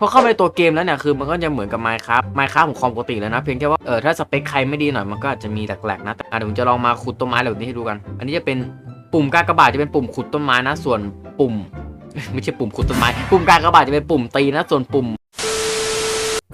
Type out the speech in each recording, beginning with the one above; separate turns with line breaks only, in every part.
พอเข้าไปตัวเกมแล้วเนี่ยคือมันก็จะเหมือนกับ Minecraft Minecraft ของคอมปกติแล้วนะ เพียงแค่ว่าเออถ้าสเปคใครไม่ดีหน่อยมันก็อาจจะมีแหลกๆนะแต่เดี๋ยวผมจะลองมาขุดต้นไม้แบบนี้ให้ดูกัน อันนี้จะเป็นปุ่มกากระบาดจะเป็นปุ่มขุดต้นไม้นะ ส่วนปุ่ม ไม่ใช่ปุ่มขุดต้นไม้ปุ่มกากระบาดจะเป็นปุ่มตีนะส่วนปุ่ม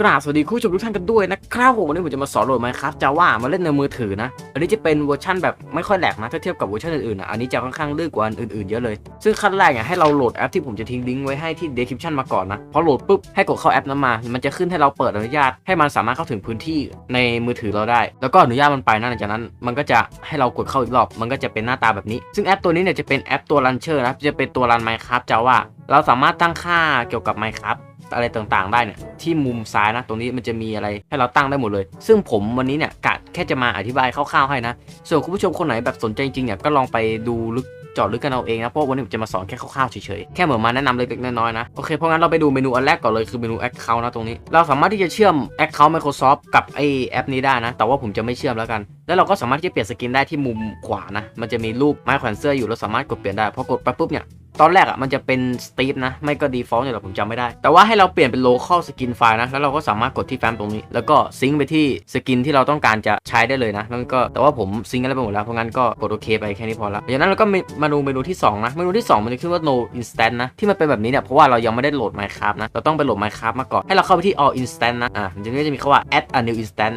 กราบสวัสดีคุณผู้ชมทุกท่านกันด้วยนะครับผมวันนี้ผมจะมาสอนโหลด Minecraft Java มาเล่นในมือถือนะ อันนี้จะเป็นเวอร์ชันแบบไม่ค่อยแหลกนะถ้าเทียบกับเวอร์ชันอื่นๆนะอันนี้จะค่อนข้างลื่นกว่าอันอื่นๆเยอะเลย ซึ่งขั้นแรกเนี่ยให้เราโหลดแอปที่ผมจะทิ้งลิงก์ไว้ให้ที่ description มาก่อนนะพอโหลดปุ๊บให้กดเข้าแอปนั้นมา มันจะขึ้นให้เราเปิดอนุญาตให้มันสามารถเข้าถึงพื้นที่ในมือถือเราได้ แล้วก็อนุญาตมันไปนะหลังจากนั้น มันก็จะให้เรากดเข้าอีกรอบ มันก็จะเป็นหน้าตาแบบนี้ ซึ่งแอปตัวนี้เนี่ยจะเป็นแอปตัว launcher นะจะเป็นตัวรัน Minecraft Java เราสามารถตั้งค่าเกี่ยวกับ Minecraft อะไรต่างๆ ได้เนี่ยที่มุมซ้ายนะ ตรงนี้มันจะมีอะไรให้เราตั้งได้หมดเลย ซึ่งผมวันนี้เนี่ยกะแค่จะมาอธิบายคร่าวๆให้นะ ส่วนคุณผู้ชมคนไหนแบบสนใจจริงๆเนี่ยก็ลองไปดูลึกจาะลึกกันเอาเองนะเพราะวันนี้ผมจะมาสอนแค่คร่าวๆเฉยๆแค่เหมือนมาแนะนำเล็กๆน้อยๆนะโอเคเพราะงั้นเราไปดูเมนูอันแรกก่อนเลยคือเมนู Account นะตรงนี้ เราสามารถที่จะเชื่อม Account Microsoft กับไอแอปนี้ได้นะ แต่ว่าผมจะไม่เชื่อมแล้วกัน แล้วเราก็สามารถที่จะเปลี่ยนสกินได้ที่มุมขวานะมันจะมีรูปไม้แขวนเสื้ออยู่เราสามารถกดเปลี่ยนได้พอกดไปปุ๊บเนี่ย ตอนแรกอะมันจะเป็นสตีฟนะ ไม่ก็ default เนี่ยหละผมจำไม่ได้ แต่ว่าให้เราเปลี่ยนเป็น local skin file นะ แล้วเราก็สามารถกดที่แฟ้มตรงนี้ แล้วก็ซิงค์ไปที่สกินที่เราต้องการจะใช้ได้เลยนะแล้วก็แต่ว่าผมซิงค์กันแล้วไปหมดแล้วเพราะงั้นก็กดโอเคไปแค่นี้พอละจากนั้นเราก็มาดูเมนูที่ 2 นะเมนูที่ 2 มันจะขึ้นว่า no instant นะที่มันเป็นแบบนี้เนี่ยเพราะว่าเรายังไม่ได้โหลด Minecraft นะเราต้องไปโหลด Minecraft มาก่อนให้เราเข้าไปที่ all instant นะอะมันจะมีคำว่า add a new instant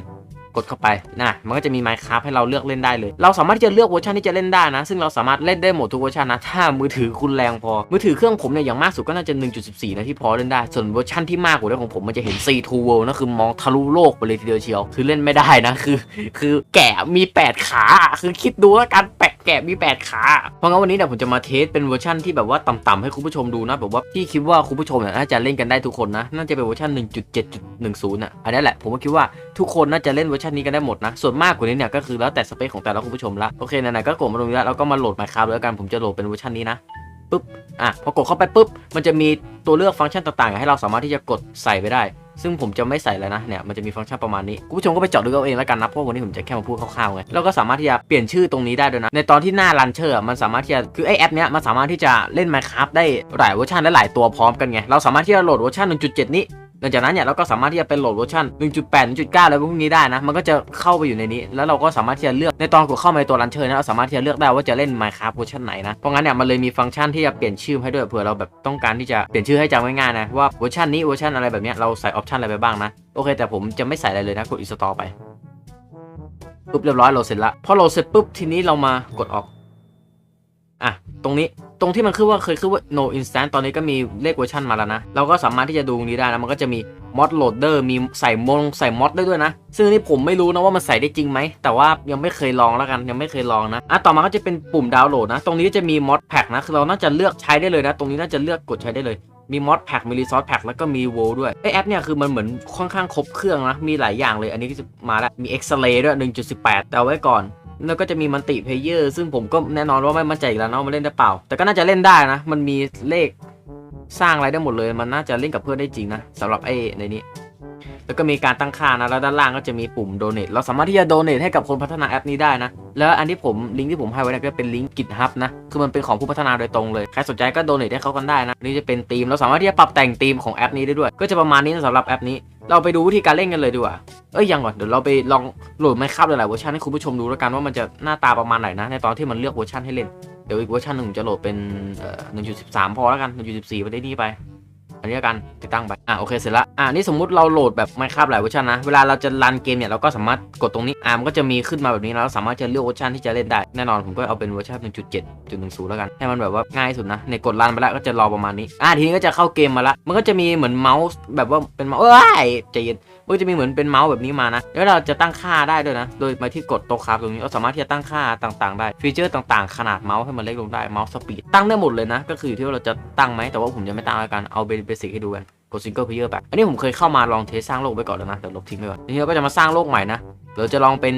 กดเข้าไปนะมันก็จะมี Minecraft ให้เราเลือกเล่นได้เลย เราสามารถที่จะเลือกเวอร์ชันที่จะเล่นได้นะ ซึ่งเราสามารถเล่นได้หมดทุกเวอร์ชันนะ ถ้ามือถือคุณแรงพอ มือถือเครื่องผมเนี่ยอย่างมากสุดก็น่าจะ 1.14 นะที่พอเล่นได้ ส่วนเวอร์ชันที่มากกว่านั้นของผมมันจะเห็น C2 World นะคือมองทะลุโลกไปเลยทีเดียวเชียว คือเล่นไม่ได้นะ คือ คือแกะมี 8 ขา คือคิดดูว่าการแปะแกะมี 8 ขา เพราะงั้นวันนี้เนี่ยผมจะมาเทสเป็นเวอร์ชันที่แบบว่าต่ำๆให้คุณผู้ชมดูนะแบบว่าที่คิดว่าคุณผู้ชมเนี่ยน่าจะเล่นกันได้ทุกคนนะน่าจะเป็นเวอร์ชัน1.7.10อะอันนี้แหละผมก็คิดว่าทุกคนน่าจะเล่นเวอร์ชันนี้กันได้หมดนะ ส่วนมากกว่านี้เนี่ยก็คือแล้วแต่สเปคของแต่ละคุณผู้ชมละโอเคไหนๆก็กดมาตรงนี้แล้วเราก็มาโหลด Minecraft แล้วกันผมจะโหลดเป็นเวอร์ชันนี้นะปุ๊บอะพอกดเข้าไปปุ๊บมันจะมีตัวเลือกฟังก์ชันต่างๆ ให้เราสามารถที่จะกดใส่ไปได้ ซึ่งผมจะไม่ใส่แล้วนะเนี่ยมันจะมีฟังก์ชันประมาณนี้คุณผู้ชมก็ไปเจาะดูเอาเองแล้วกันนะเพราะวันนี้ผมจะแค่มาพูดคร่าวๆไงแล้วก็สามารถที่จะเปลี่ยนชื่อตรงนี้ได้ด้วยนะในตอนที่หน้ารันเชอร์มันสามารถที่จะคือไอแอปเนี้ยมันสามารถที่จะเล่น Minecraft ได้หลายเวอร์ชันและหลายตัวพร้อมกันไงเราสามารถที่จะโหลดเวอร์ชัน1.7 นี้ หลังจากนั้นเนี่ยเราก็สามารถที่จะเป็นโหลดเวอร์ชัน1.8 1.9อะไรพวกนี้ได้นะ มันก็จะเข้าไปอยู่ในนี้ แล้วเราก็สามารถที่จะเลือกในตอนกดเข้ามาในตัวรันเชอร์นะเราสามารถที่จะเลือกได้ว่าจะเล่น Minecraft เวอร์ชันไหนนะ เพราะงั้นเนี่ยมันเลยมีฟังก์ชันที่จะเปลี่ยนชื่อให้ด้วยเผื่อเราแบบต้องการที่จะเปลี่ยนชื่อให้จำง่ายๆนะว่าเวอร์ชันนี้เวอร์ชันอะไรแบบเนี้ยเราใส่ออปชันอะไรไปบ้างนะโอเค แต่ผมจะไม่ใส่อะไรเลยนะกด install ไปปุ๊บเรียบร้อยโหลดเสร็จละพอโหลดเสร็จปุ๊บทีนี้เรามากดออกอะตรงนี้ ตรงที่มันขึ้นว่าเคยขึ้นว่า no instant ตอนนี้ก็มีเลขเวอร์ชันมาแล้วนะ เราก็สามารถที่จะดูตรงนี้ได้นะ มันก็จะมี mod loader มีใส่มงใส่มอดได้ด้วยนะ ซึ่งนนี่ผมไม่รู้นะว่ามันใส่ได้จริงไหม แต่ว่ายังไม่เคยลองแล้วกัน ยังไม่เคยลองนะ อะ ต่อมาก็จะเป็นปุ่มดาวน์โหลดนะ ตรงนี้จะมี mod pack นะ คือเราน่าจะเลือกใช้ได้เลยนะ ตรงนี้น่าจะเลือกกดใช้ได้เลยมีมอดแพ็กมีรีซอสแพ็กแล้วก็มีโวด้วยไอแอปเนี่ยคือมันเหมือนค่อนข้างครบเครื่องนะ มีหลายอย่างเลย อันนี้ก็จะมาแล้ว มีเอ็กซเรย์ด้วย 1.18 แต่เอาไว้ก่อน แล้วก็จะมีมันติเพเยอร์ซึ่งผมก็แน่นอนว่าไม่มั่นใจอีกแล้วเนาะมันเล่นได้เปล่า แต่ก็น่าจะเล่นได้นะ มันมีเลขสร้างอะไรได้หมดเลย มันน่าจะเล่นกับเพื่อนได้จริงนะสำหรับไอ้ในนี้ แล้วก็มีการตั้งค่านะแล้วด้านล่างก็จะมีปุ่ม donate เราสามารถที่จะ donate ให้กับคนพัฒนาแอปนี้ได้นะ แล้วอันที่ผมลิงก์ที่ผมให้ไว้นี่ยก็เป็นลิงก์ GitHub นะ คือมันเป็นของผู้พัฒนาโดยตรงเลย ใครสนใจก็ donate ให้เขากันได้นะ นี่จะเป็นธีม เราสามารถที่จะปรับแต่งธีมของแอปนี้ได้ด้วย ก็จะประมาณนี้สำหรับแอปนี้ เราไปดูวิธีการเล่นกันเลยดีกว่า เอ้ยยังก่อนเดี๋ยวเราไปลองโหลดไมค์ครับหลายๆเวอร์ชันให้คุณผู้ชมดูแล้วกันว่ามันจะหน้าตาประมาณไหนนะ ในตอนที่มันเลือกเวอร์ชันให้เล่น เดี๋ยวอีกเวอร์ชันหนึ่งจะโหลดเป็นเอ่อ1.13พอแล้วกันหนึ่งจุดสิบสี่ไปได้นี่ไป อันนี้กันติดตั้งไปอะโอเคเสร็จละอะนี่สมมุติเราโหลดแบบไม่คาบหลายเวอร์ชันนะเวลาเราจะรันเกมเนี่ยเราก็สามารถกดตรงนี้อะมันก็จะมีขึ้นมาแบบนี้แล้วเราสามารถจะเลือกเวอร์ชันที่จะเล่นได้แน่นอนผมก็เอาเป็นเวอร์ชัน1.7.10 แล้วกันให้มันแบบว่าง่ายสุดนะในกดรันไปแล้วก็จะรอประมาณนี้อะทีนี้ก็จะเข้าเกมมาละมันก็จะมีเหมือนเมาส์แบบว่าเป็นเมาส์เอ้ยใจเย็น ก็จะมีเหมือนเป็นเมาส์แบบนี้มานะ แล้วเราจะตั้งค่าได้ด้วยนะ โดยมาที่กดโต๊ะครับตรงนี้เราสามารถที่จะตั้งค่าต่างๆได้ ฟีเจอร์ต่างๆ ขนาดเมาส์ให้มันเล็กลงได้ เมาส์สปีดตั้งได้หมดเลยนะ ก็คืออยู่ที่ว่าเราจะตั้งไหม แต่ว่าผมจะไม่ตั้งแล้วกัน เอาเบสิกให้ดูกัน กดซิงเกิลเพลเยอร์ไปอันนี้ผมเคยเข้ามาลองเทสสร้างโลกไปก่อนแล้วนะแต่ลบทิ้งไปก่อน ทีนี้เราก็จะมาสร้างโลกใหม่นะ เราจะลองเป็น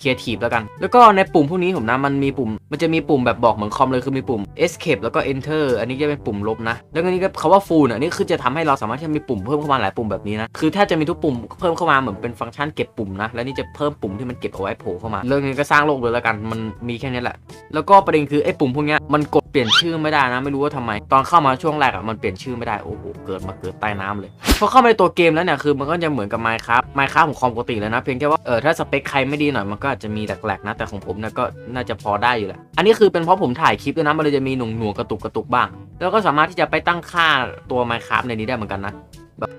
ครีเอทีฟแล้วกัน แล้วก็ในปุ่มพวกนี้ผมนะมันมีปุ่ม มันจะมีปุ่มแบบบอกเหมือนคอมเลยคือมีปุ่ม escape แล้วก็ enter อันนี้จะเป็นปุ่มลบนะ แล้วก็นี่ก็คำว่า full เนี่ยนี่คือจะทำให้เราสามารถที่จะมีปุ่มเพิ่มเข้ามาหลายปุ่มแบบนี้นะ คือถ้าจะมีทุกปุ่มเพิ่มเข้ามาเหมือนเป็นฟังก์ชันเก็บปุ่มนะ แล้วนี่จะเพิ่มปุ่มที่มันเก็บเอาไว้โผล่เข้ามา เรื่องนี้ก็สร้างโลกเลยแล้วกัน มันมีแค่นี้แหละ แล้วก็ประเด็นคือไอ้ปุ่มพวกนี้มันกดเปลี่ยนชื่อไม่ได้นะ ไม่รู้ว่าทำไม ตอนเข้ามาช่วงแรกอะมันเปลี่ยนชื่อไม่ได้ โอ้โห เกิดมาเกิดใต้น้ำเลย พอเข้ามาในตัวเกมแล้วเนี่ยคือมันก็จะเหมือนกับ Minecraft Minecraft ของคอมปกติเลยนะ เพียงแค่ว่าเออถ้าสเปคใครไม่ดีหน่อยมันก็อาจจะมีแหลกๆนะแต่ของผมเนี่ยก็น่าจะพอได้อยู่แหละอันนี้คือเป็นเพราะผมถ่ายคลิปด้วยนะมันเลยจะมีหน่วงหน่วงกระตุกกระตุกบ้าง แล้วก็สามารถที่จะไปตั้งค่าตัว Minecraft ในนี้ได้เหมือนกันนะแบบ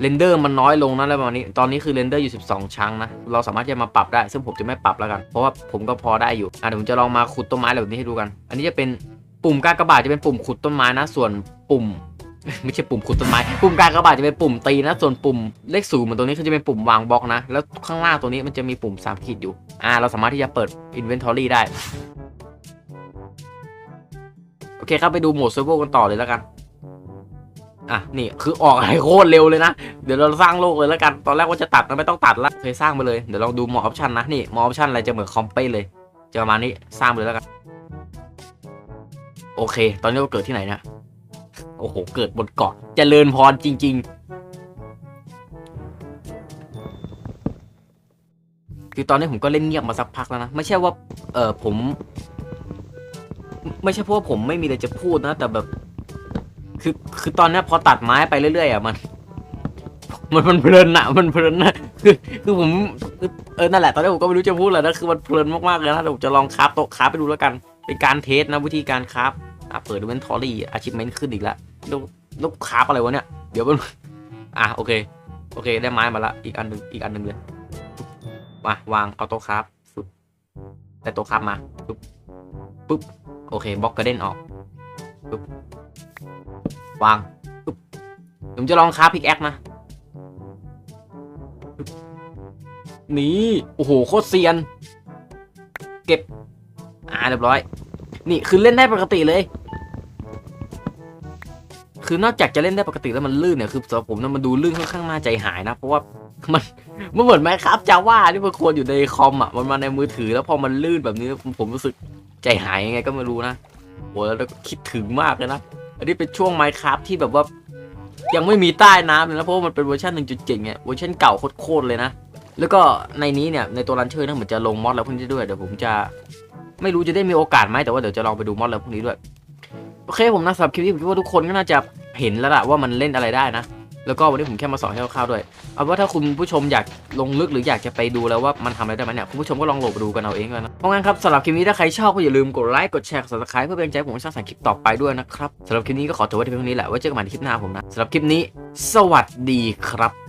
เรนเดอร์มันน้อยลงนะแล้วประมาณนี้ ตอนนี้คือเรนเดอร์อยู่ 12 ชั้งนะ เราสามารถที่จะมาปรับได้ ซึ่งผมจะไม่ปรับแล้วกัน เพราะว่าผมก็พอได้อยู่ อะเดี๋ยวผมจะลองมาขุดต้นไม้แบบนี้ให้ดูกัน อันนี้จะเป็นปุ่มกากบาทจะเป็นปุ่มขุดต้นไม้นะ ส่วนปุ่ม ไม่ใช่ปุ่มขุดต้นไม้ปุ่มกากระบาทจะเป็นปุ่มตีนะส่วนปุ่มเลขศูนย์เหมือนตัวนี้คือจะเป็นปุ่มวางบล็อกนะ แล้วข้างล่างตัวนี้มันจะมีปุ่มสามขีดอยู่อ่าเราสามารถที่จะเปิด Inventory ได้ โอเคครับไปดูโหมดเซิร์ฟเวอร์กันต่อเลยแล้วกันอะนี่คือออกอะไรโคตรเร็วเลยนะ เดี๋ยวเราสร้างโลกเลยแล้วกันตอนแรกว่าจะตัดนะไม่ต้องตัดละเคยสร้างไปเลยเดี๋ยวลองดูมอออปชันนะนี่มอออปชันอะไรจะเหมือนคอมเป้เลยจะประมาณนี้สร้างไปเลยแล้วกัน โอเค ตอนนี้เราเกิดที่ไหนเนี่ย โอ้โห เกิดบนเกาะเจริญพรจริง ๆ คือตอนนี้ผมก็เล่นเงียบมาสักพักแล้วนะ ไม่ใช่ว่า เออผม ไม่ใช่เพราะว่าผมไม่มีอะไรจะพูดนะ แต่แบบ คือ คือตอนนี้พอตัดไม้ไปเรื่อยๆอะมัน มันมันเพลินอะมันเพลินนะคือคือผมเออนั่นแหละตอนนี้ผมก็ไม่รู้จะพูดอะไรนะคือมันเพลินมากๆเลยนะเดี๋ยวผมจะลองคราฟโต๊ะคราฟไปดูแล้วกัน เป็นการเทสนะวิธีการคราฟอะเปิดดูเป็นทอรี่อาชิพเมนขึ้นอีกแล้ว ล้วแล้วคราฟอะไรวะเนี่ย เดี๋ยวมันอะโอเค โอเค ได้ไม้มาละ อีกอันหนึ่งอีกอันหนึ่งเลย มาวางเอาโต๊ะคราฟปึ๊บได้โต๊ะคราฟมาปึ๊บปึ๊บ โอเคบล็อกกระเด็นออกปึ๊บวางปึ๊บผมจะลองคราฟพิกแอคนะนี่โอ้โหโคตรเซียน เก็บ อ่าเรียบร้อย นี่คือเล่นได้ปกติเลย คือนอกจากจะเล่นได้ปกติแล้วมันลื่นเนี่ยคือสำหรับผมนะมันดูลื่นค่อนข้างน่าใจหายนะ เพราะว่ามันมันเหมือนไหมครับจาว่าที่มันควรอยู่ในคอมอะมันมาในมือถือแล้วพอมันลื่นแบบนี้ผมรู้สึกใจหายยังไงก็ไม่รู้นะโหแล้วก็คิดถึงมากเลยนะอันนี้เป็นช่วงไมค์ครับที่แบบว่า ยังไม่มีใต้น้ำเลยนะเพราะว่ามันเป็นเวอร์ชัน1.7ไงเวอร์ชันเก่าโคตรเลยนะ แล้วก็ในนี้เนี่ยในตัวรันเชอร์นะเหมือนจะลงมอดแล้วพวกนี้ด้วยเดี๋ยวผมจะไม่รู้จะได้มีโอกาสไหมแต่ว่าเดี๋ยวจะลองไปดูมอดแล้วพวกนี้ด้วยโอเคผมนะสำหรับคลิปนี้ผมคิดว่าทุกคนก็น่าจะ เห็นแล้วล่ะว่ามันเล่นอะไรได้นะ แล้วก็วันนี้ผมแค่มาสอนให้คร่าวๆด้วย เอาว่าถ้าคุณผู้ชมอยากลงลึกหรืออยากจะไปดูแล้วว่ามันทำอะไรได้ไหมเนี่ยคุณผู้ชมก็ลองโหลดดูกันเอาเองกันนะเพราะงั้นครับสำหรับคลิปนี้ถ้าใครชอบก็อย่าลืมกดไลค์กดแชร์กดซับสไครป์เพื่อเป็นกำลังใจให้ผมสร้างสรรค์คลิปต่อไปด้วยนะครับสำหรับคลิปนี้ก็ขอจบไว้ที่เพียงเท่านี้แหละไว้เจอกันใหม่ในคลิปหน้าผมนะสำหรับคลิปนี้ สวัสดีครับ